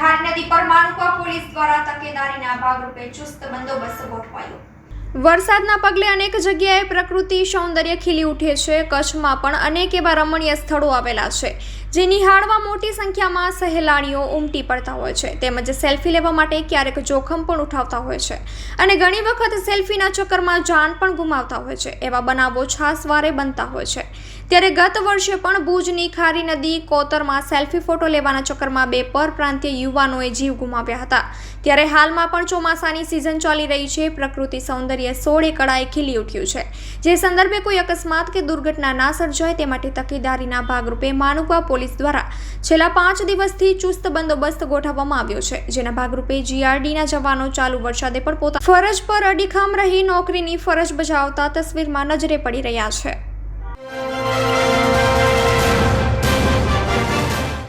ખાન નદી પર માનુકા પોલીસ દ્વારા તકેદારીના ભાગરૂપે ચુસ્ત બંદોબસ્ત ગોઠવાયો. વરસાદના પગલે અનેક જગ્યાએ પ્રકૃતિ સૌંદર્ય ખીલી ઉઠે છે. કચ્છમાં પણ અનેક એવા રમણીય સ્થળો આવેલા છે. જે નિહાળવા મોટી સંખ્યામાં સહેલાણીઓ ઉમટી પડતા હોય છે, તેમજ સેલ્ફી લેવા માટે ક્યારેક જોખમ પણ ઉઠાવતા હોય છે અને ઘણી વખત સેલ્ફીના ચક્કરમાં જાન પણ ગુમાવતા હોય છે, એવા બનાવો છાસવારે બનતા હોય છે. ત્યારે ગત વર્ષે પણ ભુજની ખારી નદી કોતરમાં સેલ્ફી ફોટો લેવાના ચક્કરમાં બે પરપ્રાંતીય યુવાનોએ જીવ ગુમાવ્યા હતા. ત્યારે હાલમાં પણ ચોમાસાની સિઝન ચાલી રહી છે, પ્રકૃતિ સૌંદર્ય સોળે કળાએ ખીલી ઉઠ્યું છે. જે સંદર્ભે કોઈ અકસ્માત કે દુર્ઘટના ના સર્જાય તે માટે તકેદારીના ભાગરૂપે માનુકા પોલીસ દ્વારા છેલ્લા પાંચ દિવસથી ચુસ્ત બંદોબસ્ત ગોઠવવામાં આવ્યો છે. જેના ભાગરૂપે જીઆરડીના જવાનો ચાલુ વરસાદે પણ પોતા ફરજ પર અડીખમ રહી નોકરીની ફરજ બજાવતા તસવીરમાં નજરે પડી રહ્યા છે.